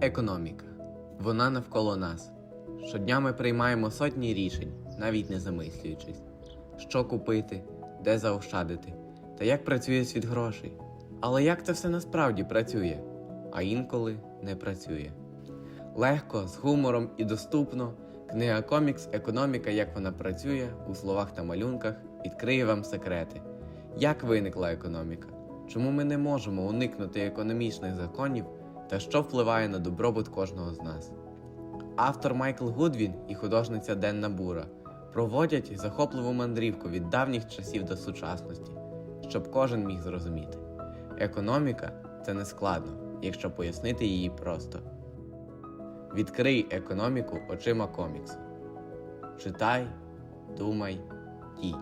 Економіка. Вона навколо нас. Щодня ми приймаємо сотні рішень, навіть не замислюючись, що купити, де заощадити та як працює світ грошей. Але як це все насправді працює, а інколи не працює. Легко, з гумором і доступно книга комікс Економіка, як вона працює у словах та малюнках відкриє вам секрети. Як виникла економіка? Чому ми не можемо уникнути економічних законів та що впливає на добробут кожного з нас? Автор Майкл Гудвін і художниця Денна Бура проводять захопливу мандрівку від давніх часів до сучасності, щоб кожен міг зрозуміти. Економіка це не складно, якщо пояснити її просто. Відкрий економіку очима коміксу. Читай, думай, дій.